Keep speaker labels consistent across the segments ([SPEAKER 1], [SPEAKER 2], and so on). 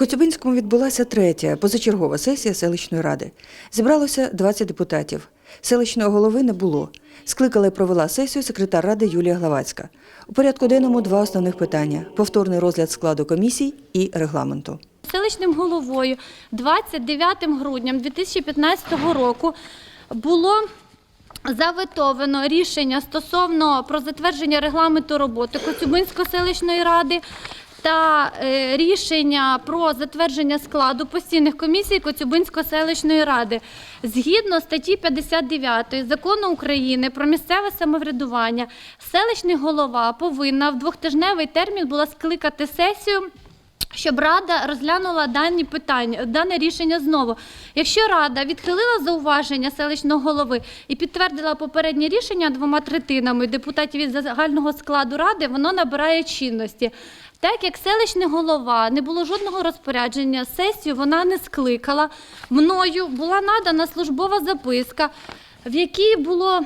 [SPEAKER 1] Коцюбинському відбулася третя позачергова сесія селищної ради. Зібралося 20 депутатів. Селищного голови не було. Скликала і провела сесію секретар ради Юлія Главацька. У порядку денному два основних питання: повторний розгляд складу комісій і регламенту.
[SPEAKER 2] Селищним головою 29 грудня 2015 року було заветовано рішення стосовно про затвердження регламенту роботи Коцюбинської селищної ради та е, рішення про затвердження складу постійних комісій Коцюбинської селищної ради. Згідно статті 59 Закону України про місцеве самоврядування, селищний голова повинна в двохтижневий термін була скликати сесію щоб рада розглянула дані питання, дане рішення знову. Якщо рада відхилила зауваження селищного голови і підтвердила попереднє рішення двома третинами депутатів від загального складу ради, воно набирає чинності. Так як селищний голова не було жодного розпорядження, сесію вона не скликала. Мною була надана службова записка, в якій було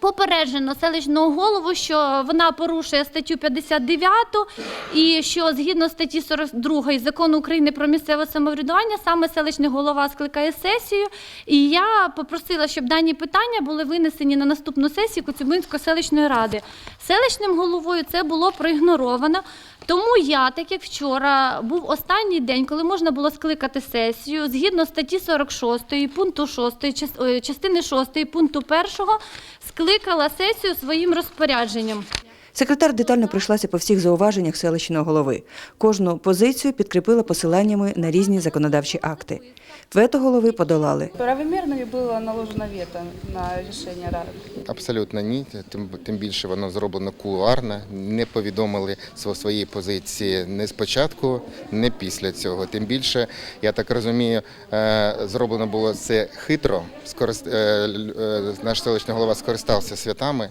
[SPEAKER 2] Попереджено селищного голову, що вона порушує статтю 59 і що згідно статті 42 закону України про місцеве самоврядування саме селищний голова скликає сесію. І я попросила, щоб дані питання були винесені на наступну сесію Коцюбинської селищної ради. Селищним головою це було проігноровано. Тому я, так як вчора був останній день, коли можна було скликати сесію, згідно статті 46 пункту 6, час- частини 6 пункту 1, скликала сесію своїм розпорядженням.
[SPEAKER 1] Секретар детально пройшлася по всіх зауваженнях селищного голови. Кожну позицію підкріпила посиланнями на різні законодавчі акти. Вето голови подолали.
[SPEAKER 3] Правомірно ли було наложено вето на рішення ради?
[SPEAKER 4] Абсолютно ні. Тим, тим більше воно зроблено кулуарно. Не повідомили сво- свої позиції не спочатку, не після цього. Тим більше, я так розумію, е, зроблено було це хитро. Е, е, Наш селищний голова скористався святами,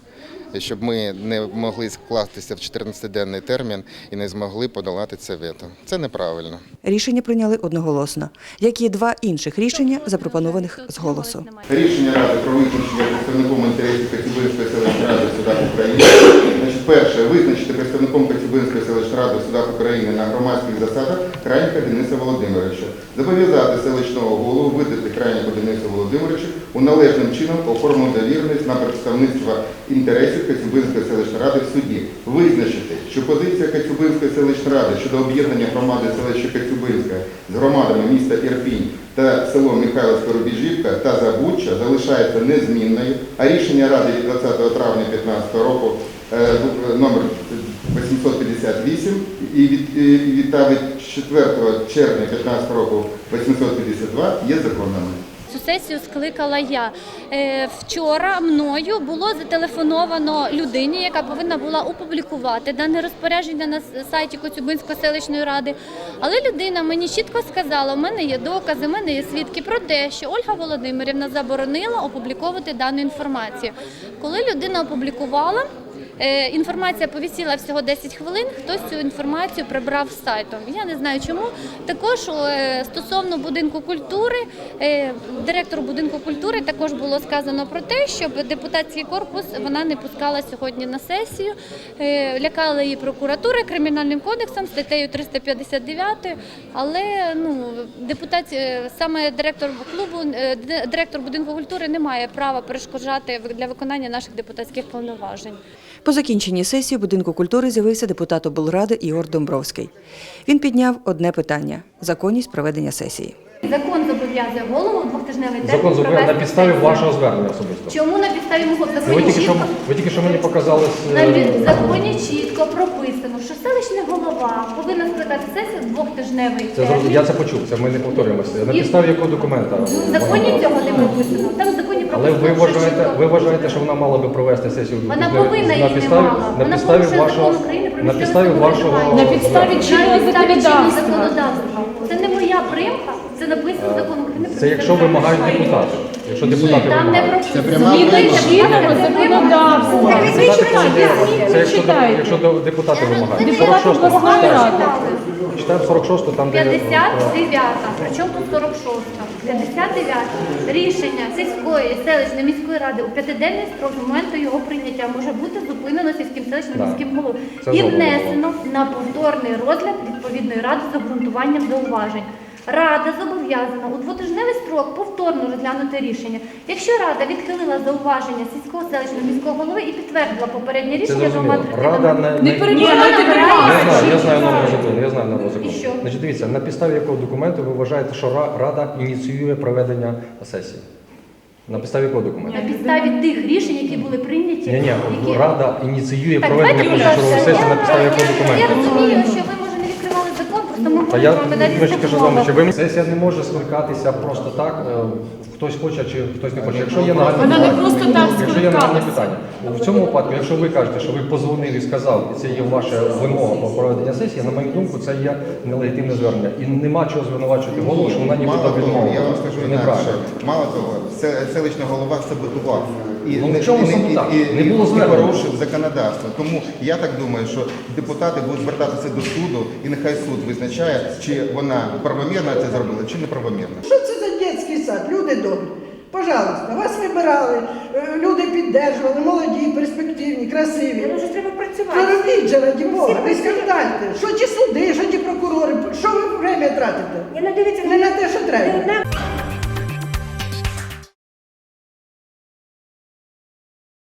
[SPEAKER 4] щоб ми не могли скластися в 14-денний термін і не змогли подолати це вето. Це неправильно.
[SPEAKER 1] Рішення прийняли одноголосно, як і два інших рішення, запропонованих з голосу.
[SPEAKER 4] Рішення Ради про визначення представником інтересів Коцюбинської селищної ради в судах України. Значить, перше, визначити представником Коцюбинської селищної ради в судах України на громадських засадах Крайніка Дениса Володимировича. Зобов'язати селищного голову видати Крайніку Денису Володимировичу у належним чином оформлену довіреність на представництво інтересів Коцюбинської селищної ради в суді. Визначити, що позиція Коцюбинської селищної ради щодо об'єднання громади селища Коцюбинська з громадами міста Ірпінь та селом Михайловська Рубіжівка та Забуччя залишається незмінною, а рішення Ради від 20 травня 2015 року е, номер 858 і від, і від та 4 червня 2015 року 852 є законними.
[SPEAKER 2] Цю сесію скликала я. Е, Вчора мною було зателефоновано людині, яка повинна була опублікувати дане розпорядження на сайті Коцюбинської селищної ради. Але людина мені чітко сказала, у мене є докази, у мене є свідки про те, що Ольга Володимирівна заборонила опубліковувати дану інформацію. Коли людина опублікувала, Інформація повісіла всього 10 хвилин. Хтось цю інформацію прибрав з сайту. Я не знаю чому. Також е, стосовно будинку культури, е, директору будинку культури також було сказано про те, щоб депутатський корпус вона не пускала сьогодні на сесію. Е, Лякала її прокуратура кримінальним кодексом, статтею 359. Але ну депутат е, саме директор клубу, е, директор будинку культури не має права перешкоджати для виконання наших депутатських повноважень.
[SPEAKER 1] По закінченні сесії будинку культури з'явився депутат облради Ігор Домбровський. Він підняв одне питання законність проведення сесії.
[SPEAKER 2] Закон зобов'язує голову в термін
[SPEAKER 5] Закон зобов'язаний на
[SPEAKER 2] провести
[SPEAKER 5] підставі
[SPEAKER 2] сесію.
[SPEAKER 5] вашого звернення особисто.
[SPEAKER 2] Чому на підставі мого в
[SPEAKER 5] Ви
[SPEAKER 2] законі
[SPEAKER 5] тільки, що,
[SPEAKER 2] чітко?
[SPEAKER 5] ви тільки що мені показали з,
[SPEAKER 2] На
[SPEAKER 5] е,
[SPEAKER 2] законі чітко прописано, що селищний голова повинен скликати сесію в двохтижневий
[SPEAKER 5] це,
[SPEAKER 2] термін.
[SPEAKER 5] я це почув, це ми не повторюємося. На
[SPEAKER 2] І-
[SPEAKER 5] підставі якого документа?
[SPEAKER 2] В законі цього не прописано. Там в законі
[SPEAKER 5] Але
[SPEAKER 2] прописано,
[SPEAKER 5] ви
[SPEAKER 2] що
[SPEAKER 5] вважаєте,
[SPEAKER 2] чітко-
[SPEAKER 5] ви вважаєте, що вона мала би провести сесію
[SPEAKER 2] Вона
[SPEAKER 5] на-
[SPEAKER 2] повинна
[SPEAKER 5] на
[SPEAKER 2] її не
[SPEAKER 5] підставі,
[SPEAKER 2] мала.
[SPEAKER 5] на
[SPEAKER 2] Вона
[SPEAKER 5] підставі
[SPEAKER 2] порушує
[SPEAKER 5] вашого
[SPEAKER 2] закон України про
[SPEAKER 5] на
[SPEAKER 2] місцеве
[SPEAKER 5] підставі вашого
[SPEAKER 2] самоврядування.
[SPEAKER 6] На підставі чинного
[SPEAKER 2] підставі чинного
[SPEAKER 6] законодавства.
[SPEAKER 2] законодавства. Це не моя примха, це написано в закону України про
[SPEAKER 5] Це якщо вимагають депутати. Якщо депутати
[SPEAKER 2] Там не
[SPEAKER 5] вимагають.
[SPEAKER 2] прописано.
[SPEAKER 6] Згідно чинного законодавства.
[SPEAKER 2] Так,
[SPEAKER 6] Ви читайте,
[SPEAKER 5] Це
[SPEAKER 6] ви
[SPEAKER 5] якщо,
[SPEAKER 6] читайте.
[SPEAKER 5] якщо до- депутати вимагають.
[SPEAKER 6] Депутат
[SPEAKER 5] 46
[SPEAKER 6] обласної ради.
[SPEAKER 5] Читаємо 46 там, де
[SPEAKER 2] 59, причому тут 46. 59 рішення сільської селищної міської міської ради у п'ятиденний строк з моменту його прийняття може бути зупинено сільським селищним
[SPEAKER 5] Да.
[SPEAKER 2] міським головою
[SPEAKER 5] Це
[SPEAKER 2] і
[SPEAKER 5] зроблено
[SPEAKER 2] внесено на повторний розгляд відповідної ради з обґрунтуванням зауважень. Рада зобов'язана у двотижневий строк повторно розглянути рішення. Якщо рада відхилила зауваження сільського селищного міського голови і підтвердила попереднє рішення двома.
[SPEAKER 5] Рада не,
[SPEAKER 6] Не
[SPEAKER 5] не...
[SPEAKER 6] перебувайте
[SPEAKER 5] Я знаю, я знаю норму закону, я знаю норму закону.
[SPEAKER 2] І що?
[SPEAKER 5] Значить, дивіться, на підставі якого документу ви вважаєте, що Ра- Рада ініціює проведення сесії? На підставі якого документу?
[SPEAKER 2] На підставі тих рішень, які були прийняті,
[SPEAKER 5] Ні, ні,
[SPEAKER 2] які
[SPEAKER 5] Рада ініціює
[SPEAKER 2] Так,
[SPEAKER 5] проведення
[SPEAKER 2] давайте,
[SPEAKER 5] позачергової сесії на підставі якого
[SPEAKER 2] Я
[SPEAKER 5] документу.
[SPEAKER 2] розумію, що ви ми
[SPEAKER 5] Та я
[SPEAKER 2] вами
[SPEAKER 5] ж
[SPEAKER 2] на
[SPEAKER 5] кажу з вами, що ви сесія не може скликатися просто так. е, Хтось хоче чи хтось не хоче. Якщо є нагальне
[SPEAKER 6] Вона не
[SPEAKER 5] питання,
[SPEAKER 6] просто так
[SPEAKER 5] якщо є нагальне
[SPEAKER 6] скликалася.
[SPEAKER 5] питання, в цьому випадку, якщо ви кажете, що ви позвонив і сказав, і це є ваша вимога про проведення сесії, на мою думку, це є нелегітимне звернення. І нема чого звинувачувати голову, що вона
[SPEAKER 4] Мало
[SPEAKER 5] нібито
[SPEAKER 4] того,
[SPEAKER 5] відмовила.
[SPEAKER 4] я вам скажу
[SPEAKER 5] Це
[SPEAKER 4] інакше.
[SPEAKER 5] неправильно.
[SPEAKER 4] Мало того, се- селищна голова саботував. І,
[SPEAKER 5] Ну, в
[SPEAKER 4] не-
[SPEAKER 5] чому
[SPEAKER 4] і,
[SPEAKER 5] саботаж?
[SPEAKER 4] і,
[SPEAKER 5] Не було
[SPEAKER 4] і порушив законодавство. Тому я так думаю, що депутати будуть звертатися до суду, і нехай суд визначає, чи вона правомірно це зробила, чи неправомірно.
[SPEAKER 7] Що це за дитячий сад? Люди добрі. Пожалуйста, вас вибирали, е, люди піддержували, молоді, перспективні, красиві.
[SPEAKER 3] вже треба працювати.
[SPEAKER 7] Проробіть же, раді Бога, не скандальте. Що ті суди, що ті прокурори, що ви время тратите?
[SPEAKER 3] Я не дивіться,
[SPEAKER 7] Не на те, що треба.